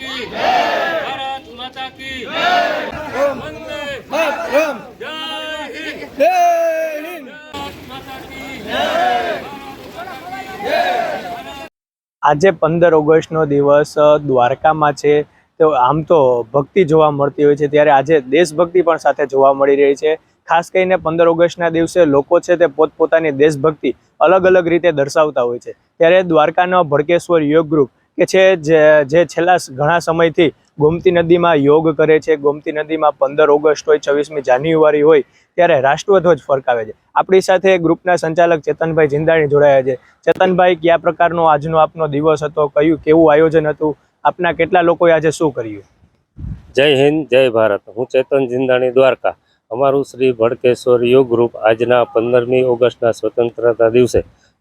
કી ભારત માતા કી વંદે માતરમ. જય હિન્દ. જય હિન્દ. માતા કી આજે પંદર ઓગસ્ટનો દિવસ દ્વારકામાં છે. તો આમ તો ભક્તિ જોવા મળતી હોય છે. ત્યારે આજે દેશભક્તિ પણ સાથે જોવા મળી રહી છે. ખાસ કરીને પંદર ઓગસ્ટના દિવસે લોકો છે તે પોતપોતાની દેશભક્તિ અલગ અલગ રીતે દર્શાવતા હોય છે. ત્યારે દ્વારકાનો ભડકેશ્વર યોગ ગ્રુપ કે છે, જે છેલ્લા ઘણા સમયથી ગોમતી નદીમાં યોગ કરે છે. ગોમતી નદીમાં પંદર ઓગસ્ટ હોય, છવ્વીસમી જાન્યુઆરી હોય, ત્યારે રાષ્ટ્રધ્વજ ફરકાવે છે. આપણી સાથે ગ્રુપના સંચાલક ચેતનભાઈ જિંદાણી જોડાયા છે. ચેતનભાઈ, કયા પ્રકારનો આજનો આપનો દિવસ હતો? કયું, કેવું આયોજન હતું? આપના કેટલા લોકોએ આજે શું કર્યું? જય હિન્દ, જય ભારત. હું ચેતન જિંદાણી દ્વારકા. અમારું શ્રી ભડકેશ્વર યોગ ગ્રુપ આજના પંદરમી ઓગસ્ટના સ્વતંત્રતા દિવસે.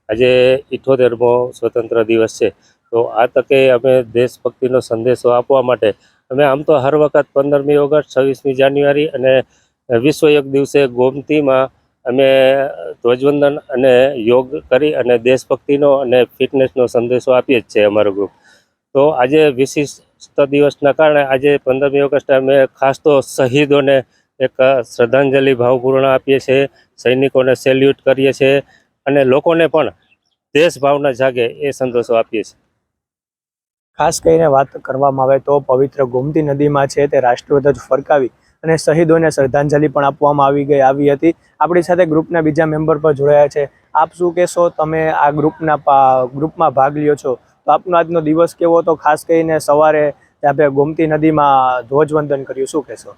આજે ઇઠોતેરમો સ્વતંત્ર દિવસ છે. તો આ તકે અમે દેશભક્તિનો સંદેશો આપવા માટે અમે આમ તો હર વખત પંદરમી ઓગસ્ટ, છવ્વીસમી જાન્યુઆરી અને વિશ્વ યોગ દિવસે ગોમતીમાં અમે ધ્વજવંદન અને યોગ કરી અને દેશભક્તિનો અને ફિટનેસનો સંદેશો આપીએ જ છે અમારું ગ્રુપ તો આજે વિશિષ્ટ દિવસના કારણે આજે પંદરમી ઓગસ્ટે અમે ખાસ તો શહીદોને એક શ્રદ્ધાંજલિ ભાવપૂર્ણ આપીએ છીએ, સૈનિકોને સેલ્યુટ કરીએ છીએ અને લોકોને પણ દેશ ભાવના જાગે એ સંદેશો આપીએ છીએ. ખાસ કરીને વાત કરવામાં આવે તો પવિત્ર ગોમતી નદીમાં છે તે રાષ્ટ્રધ્વજ ફરકાવી અને શહીદોને શ્રદ્ધાંજલિ પણ આપવામાં આવી ગઈ, આવી હતી. આપણી સાથે ગ્રુપના બીજા મેમ્બર પર જોડાયા છે. આપ શું કહેશો? તમે આ ગ્રુપના ગ્રુપમાં ભાગ લ્યો છો. તો આપનો આજનો દિવસ કેવો હતો? ખાસ કરીને સવારે આપણે ગોમતી નદીમાં ધ્વજવંદન કર્યું, શું કહેશો?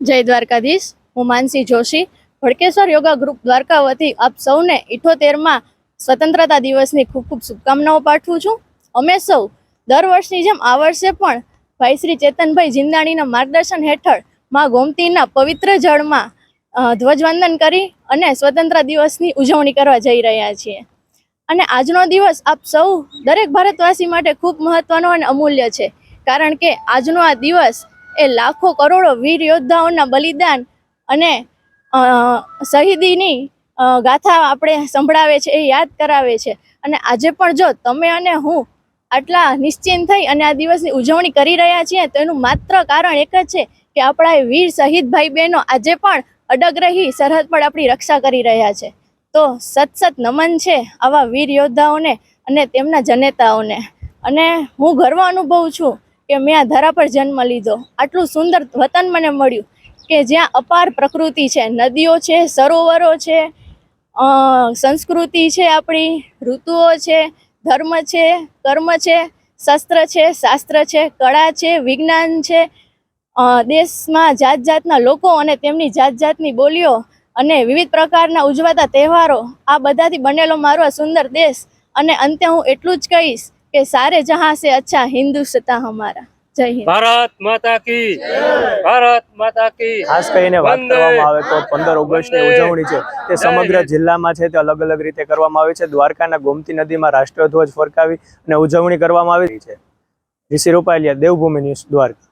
જય દ્વારકાધીશ. હું માનસી જોશી. ભડકેશ્વર યોગા ગ્રુપ દ્વારકા વતી આપ સૌને ઇઠોતેરમાં સ્વતંત્રતા દિવસની ખૂબ ખૂબ શુભકામનાઓ પાઠવું છું. અમે સૌ દર વર્ષની જેમ આ વર્ષે પણ ભાઈ શ્રી ચેતનભાઈ જિંદાણીના માર્ગદર્શન હેઠળમાં ગોમતીના પવિત્ર જળમાં ધ્વજવંદન કરી અને સ્વતંત્ર દિવસની ઉજવણી કરવા જઈ રહ્યા છીએ. અને આજનો દિવસ આપ સૌ દરેક ભારતવાસી માટે ખૂબ મહત્વનો અને અમૂલ્ય છે. કારણ કે આજનો આ દિવસ એ લાખો કરોડો વીર યોદ્ધાઓના બલિદાન અને શહીદીની ગાથા આપણે સંભળાવે છે એ યાદ કરાવે છે. અને આજે પણ જો તમે અને હું આટલા નિશ્ચિંત થઈ અને આ દિવસની ઉજવણી કરી રહ્યા છીએ તો એનું માત્ર કારણ એક જ છે કે આપણા વીર શહીદ ભાઈ બહેનો આજે પણ અડગ રહી, સરહદ પર આપણી રક્ષા કરી રહ્યા છે. તો સત સત નમન છે આવા વીર યોદ્ધાઓને અને તેમના જનેતાઓને. અને હું ગર્વ અનુભવું છું કે મેં આ ધરા પર જન્મ લીધો. આટલું સુંદર વતન મને મળ્યું કે જ્યાં અપાર પ્રકૃતિ છે, નદીઓ છે, સરોવરો છે સંસ્કૃતિ છે આપણી, ઋતુઓ છે ધર્મ છે, કર્મ છે, શસ્ત્ર છે, શાસ્ત્ર છે, કળા છે, વિજ્ઞાન છે. દેશમાં જાત જાતના લોકો અને તેમની જાત જાતની બોલીઓ અને વિવિધ પ્રકારના ઉજવાતા તહેવારો, આ બધાથી બનેલો મારો આ સુંદર દેશ. અને અંતે હું એટલું જ કહીશ કે સારે જહાં સે અચ્છા હિન્દુસ્તા હમારા. જય હિન્દ ભારત માતા કી ભારત માતા કી ખાસ કરીને વાત કરવામાં આવે તો પંદર ઓગસ્ટની ની ઉજવણી છે. તે સમગ્ર જિલ્લામાં છે તે અલગ અલગ રીતે કરવામાં આવે છે. દ્વારકાના ગોમતી નદીમાં રાષ્ટ્રધ્વજ ફરકાવી અને ઉજવણી કરવામાં આવી છે. ઋષિ રૂપાલિયા દેવભૂમિ ન્યૂઝ દ્વારકા.